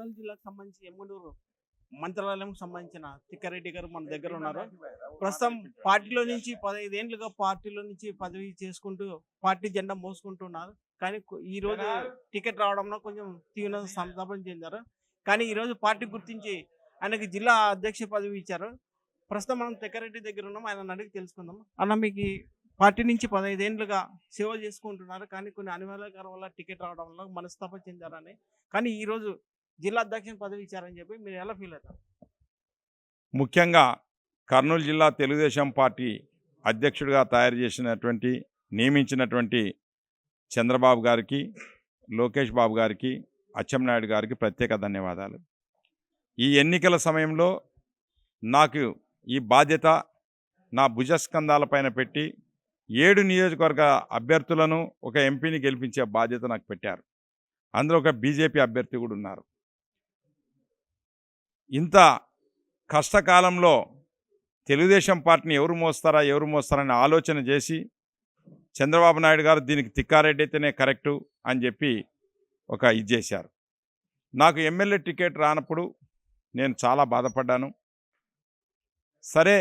కర్నూలు జిల్లాకు సంబంధించి ఎమ్మనూరు మంత్రాలయం సంబంధించిన తిక్కారెడ్డి గారు మన దగ్గర ఉన్నారు. ప్రస్తుతం పార్టీలో నుంచి పదహైదేండ్లుగా పార్టీలో నుంచి పదవి చేసుకుంటూ పార్టీ జెండా మోసుకుంటున్నారు. కానీ ఈ రోజు టికెట్ రావడంలో కొంచెం తీవ్ర సంతాపం చెందారు. కానీ ఈ రోజు పార్టీ గుర్తించి ఆయనకి జిల్లా అధ్యక్ష పదవి ఇచ్చారు. ప్రస్తుతం మనం తిక్కారెడ్డి దగ్గర ఉన్నాం. ఆయన అడిగి తెలుసుకుందాం. అన్న మీకు పార్టీ నుంచి పదహైదేండ్లుగా సేవ చేసుకుంటున్నారు. కానీ కొన్ని అనివార్యకారం వల్ల టికెట్ రావడం వల్ల మనస్తాపం చెందారని. కానీ ఈ రోజు జిల్లా అధ్యక్షుని పదవి ఇచ్చారని చెప్పి మీరు ఎలా ఫీల్ అవుతారు? ముఖ్యంగా కర్నూలు జిల్లా తెలుగుదేశం పార్టీ అధ్యక్షుడిగా తయారు చేసినటువంటి నియమించినటువంటి చంద్రబాబు గారికి లోకేష్ బాబు గారికి అచ్చెంనాయుడు గారికి ప్రత్యేక ధన్యవాదాలు. ఈ ఎన్నికల సమయంలో నాకు ఈ బాధ్యత నా భుజస్కంధాలపైన పెట్టి ఏడు నియోజకవర్గ అభ్యర్థులను ఒక ఎంపీని గెలిపించే బాధ్యత నాకు పెట్టారు. అందులో ఒక బీజేపీ అభ్యర్థి కూడా ఉన్నారు. ఇంత కష్టకాలంలో తెలుగుదేశం పార్టీని ఎవరు మోస్తారా ఎవరు మోస్తారని ఆలోచన చేసి చంద్రబాబు నాయుడు గారు దీనికి తిక్కారెడ్డి అయితేనే కరెక్టు అని చెప్పి ఒక ఇది చేశారు. నాకు ఎమ్మెల్యే టికెట్ రానప్పుడు నేను చాలా బాధపడ్డాను. సరే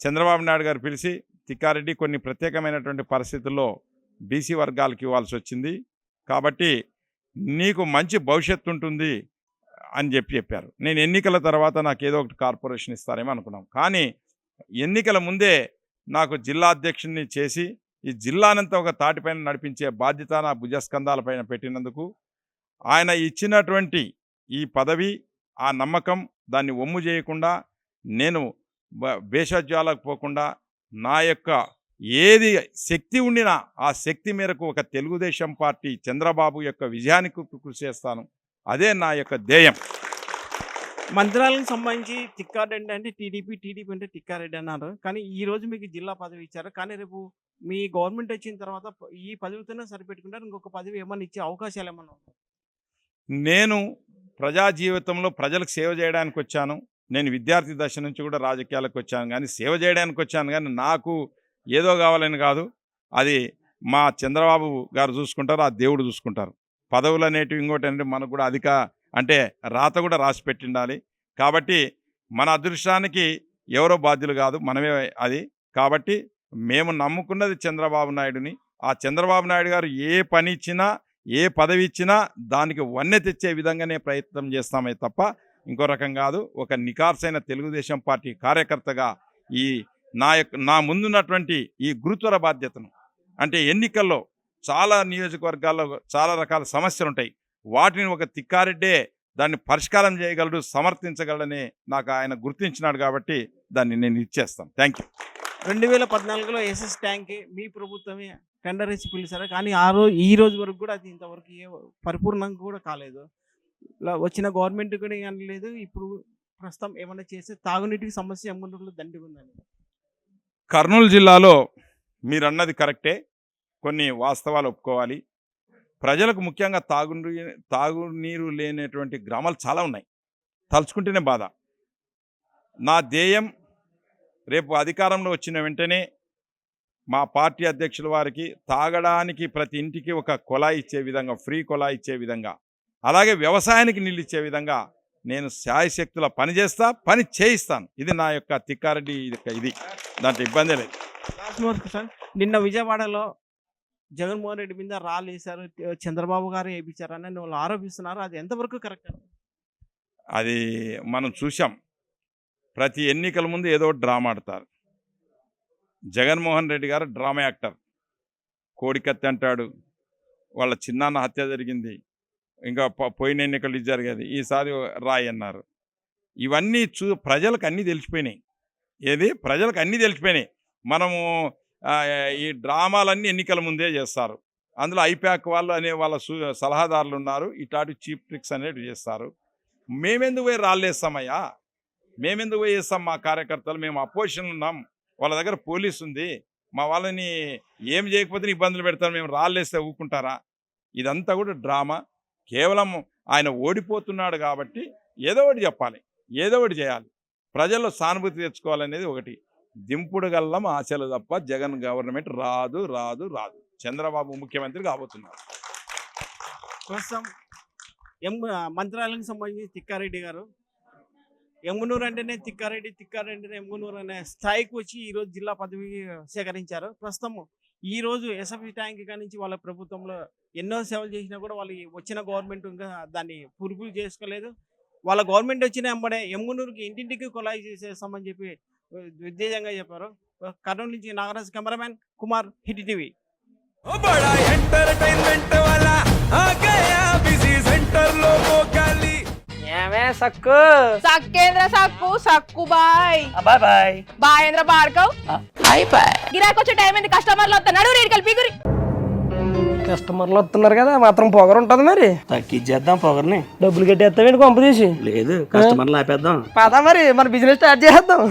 చంద్రబాబు నాయుడు గారు పిలిచి తిక్కారెడ్డి కొన్ని ప్రత్యేకమైనటువంటి పరిస్థితుల్లో బీసీ వర్గాలకు ఇవ్వాల్సి వచ్చింది. కాబట్టి నీకు మంచి భవిష్యత్తు ఉంటుంది అని చెప్పి చెప్పారు. నేను ఎన్నికల తర్వాత నాకు ఏదో ఒకటి కార్పొరేషన్ ఇస్తారేమో అనుకున్నాం. కానీ ఎన్నికల ముందే నాకు జిల్లా అధ్యక్షుడిని చేసి ఈ జిల్లానంతా ఒక తాటిపైన నడిపించే బాధ్యత నా భుజస్కంధాలపైన పెట్టినందుకు ఆయన ఇచ్చినటువంటి ఈ పదవి ఆ నమ్మకం దాన్ని ఒమ్ము చేయకుండా నేను బ- భేషజాలకు పోకుండా నా యొక్క ఏది శక్తి ఉండినా ఆ శక్తి మేరకు ఒక తెలుగుదేశం పార్టీ చంద్రబాబు యొక్క విజయానికి కృషి చేస్తాను. అదే నా యొక్క ధ్యేయం. మంత్రాలకు సంబంధించి తిక్కారెడ్డి అంటే టీడీపీ టీడీపీ అంటే తిక్కారెడ్డి అన్నారు. కానీ ఈ రోజు మీకు జిల్లా పదవి ఇచ్చారు. కానీ రేపు మీ గవర్నమెంట్ వచ్చిన తర్వాత ఈ పదవితోనే సరిపెట్టుకుంటారు. ఇంకొక పదవి ఏమన్నా ఇచ్చే అవకాశాలు ఏమన్నా? నేను ప్రజా జీవితంలో ప్రజలకు సేవ చేయడానికి వచ్చాను. నేను విద్యార్థి దశ నుంచి కూడా రాజకీయాలకు వచ్చాను. కానీ సేవ చేయడానికి వచ్చాను. కానీ నాకు ఏదో కావాలని కాదు. అది మా చంద్రబాబు గారు చూసుకుంటారు. ఆ దేవుడు చూసుకుంటారు. పదవులు అనేటివి ఇంకోటి అంటే మనకు కూడా అధిక అంటే రాత కూడా రాసి పెట్టిండాలి. కాబట్టి మన అదృష్టానికి ఎవరో బాధ్యులు కాదు మనమే అది. కాబట్టి మేము నమ్ముకున్నది చంద్రబాబు నాయుడుని. ఆ చంద్రబాబు నాయుడు గారు ఏ పని ఇచ్చినా ఏ పదవి ఇచ్చినా దానికి వన్నె తెచ్చే విధంగానే ప్రయత్నం చేస్తామే తప్ప ఇంకో రకం కాదు. ఒక నికార్సైన తెలుగుదేశం పార్టీ కార్యకర్తగా ఈ నా యొక్క నా ముందున్నటువంటి ఈ గురుతర బాధ్యతను అంటే ఎన్నికల్లో చాలా నియోజకవర్గాల్లో చాలా రకాల సమస్యలు ఉంటాయి వాటిని ఒక తిక్కారెడ్డే దాన్ని పరిష్కారం చేయగలడు సమర్థించగలడని నాకు ఆయన గుర్తించినాడు కాబట్టి దాన్ని నేను ఇచ్చేస్తాను థ్యాంక్ యూ. రెండు వేల పద్నాలుగులో ఎస్ఎస్ ట్యాంక్ మీ ప్రభుత్వమే టెండర్ వేసి పిలిచారు? కానీ ఆ రోజు ఈ రోజు వరకు కూడా అది ఇంతవరకు ఏ పరిపూర్ణంగా కూడా కాలేదు. ఇలా వచ్చిన గవర్నమెంట్ కూడా లేదు ఇప్పుడు ప్రస్తుతం ఏమైనా చేస్తే తాగునీటికి సమస్య ఎమ్ముండూరులో దండిగా ఉందని కర్నూలు జిల్లాలో మీరు అన్నది కరెక్టే. కొన్ని వాస్తవాలు ఒప్పుకోవాలి. ప్రజలకు ముఖ్యంగా తాగునీరు తాగునీరు లేనటువంటి గ్రామాలు చాలా ఉన్నాయి. తలుచుకుంటేనే బాధ. నా ధ్యేయం రేపు అధికారంలో వచ్చిన వెంటనే మా పార్టీ అధ్యక్షుల వారికి తాగడానికి ప్రతి ఇంటికి ఒక కొలాయి ఇచ్చే విధంగా ఫ్రీ కొలాయి ఇచ్చే విధంగా అలాగే వ్యవసాయానికి నీళ్ళు ఇచ్చే విధంగా నేను శాయశక్తుల పని చేస్తా పని చేయిస్తాను. ఇది నా యొక్క తిక్కారెడ్డి ఇది ఇది. దాంట్లో ఇబ్బంది లేదు. నిన్న విజయవాడలో జగన్మోహన్ రెడ్డి మీద రాళ్ళు వేశారు చంద్రబాబు గారు వేయించారని వాళ్ళు ఆరోపిస్తున్నారు. అది ఎంతవరకు కరెక్ట్ అది మనం చూసాం ప్రతి ఎన్నికల ముందు ఏదో డ్రామా ఆడతారు. జగన్మోహన్ రెడ్డి గారు డ్రామా యాక్టర్. కోడికత్తి అంటాడు వాళ్ళ చిన్నాన్న హత్య జరిగింది ఇంకా పోయిన ఎన్నికలు ఇది జరిగేది ఈసారి రాయి అన్నారు. ఇవన్నీ చూ ప్రజలకు అన్నీ తెలిసిపోయినాయి. ఏది? ప్రజలకు అన్నీ తెలిసిపోయినాయి. మనము ఈ డ్రామాలన్నీ ఎన్నికల ముందే చేస్తారు. అందులో ఐప్యాక్ వాళ్ళు అనే వాళ్ళ సు సలహాదారులు ఉన్నారు. ఇటాటి చీప్ ట్రిక్స్ అనేవి చేస్తారు. మేమెందుకు పోయి రాలేస్తామయ్యా? మేమెందుకు పోయి వేస్తాం మా కార్యకర్తలు? మేము అపోజిషన్ ఉన్నాం. వాళ్ళ దగ్గర పోలీస్ ఉంది. మా వాళ్ళని ఏం చేయకపోతే ఇబ్బందులు పెడతారు. మేము రాళ్ళేస్తే ఊరుకుంటారా? ఇదంతా కూడా డ్రామా. కేవలం ఆయన ఓడిపోతున్నాడు కాబట్టి ఏదో ఒకటి చెప్పాలి. ఏదో ఒకటి చేయాలి. ప్రజల్లో సానుభూతి తెచ్చుకోవాలనేది ఒకటి. దింపుడు గల్లం ఆశలు తప్ప జగన్ గవర్నమెంట్ రాదు రాదు రాదు. చంద్రబాబు ముఖ్యమంత్రి కాబోతున్నారు. ప్రస్తుతం ఎం మంత్రాలయానికి సంబంధించి తిక్కారెడ్డి గారు. ఎమ్మునూరు అంటేనే తిక్కారెడ్డి తిక్కారెడ్డి అంటేనే అనే స్థాయికి వచ్చి ఈరోజు జిల్లా పదవి సేకరించారు. ప్రస్తుతం ఈ రోజు ఎస్ఎఫ్ఈ ట్యాంక్ కాడి నుంచి వాళ్ళ ప్రభుత్వంలో ఎన్నో సేవలు చేసినా కూడా వాళ్ళు వచ్చిన గవర్నమెంట్ ఇంకా దాన్ని పురుగులు చేసుకోలేదు. వాళ్ళ గవర్నమెంట్ వచ్చిన వెంబడే ఎమ్మునూరుకి ఇంటింటికి కొలాయి చేసేస్తామని చెప్పి విద్యేజంగా చెప్పారు. కర్నూలు నుంచి Nagaraj cameraman Kumar hit TV. ఏమే సక్కు? సక్కేంద్ర సక్కు సక్కు బాయ్. బాయ్ బాయ్. బాయేంద్ర బాడ్కవ్ బాయ్. బాయ్ గిరాకొచ్చే టైం ఏంది? కస్టమర్లు వస్తున్నాడు రేడికల్ పిగురి. కస్టమర్లు వస్తున్నారు కదా మాత్రం పొగరు ఉంటది మరి. తగ్గించేద్దాం పొగర్ని. డబ్బులు కట్టేస్తామేంటి పంపు తీసి? లేదు కస్టమర్లు ఆపేద్దాం పదా మరి మన బిజినెస్ స్టార్ట్ చేద్దాం.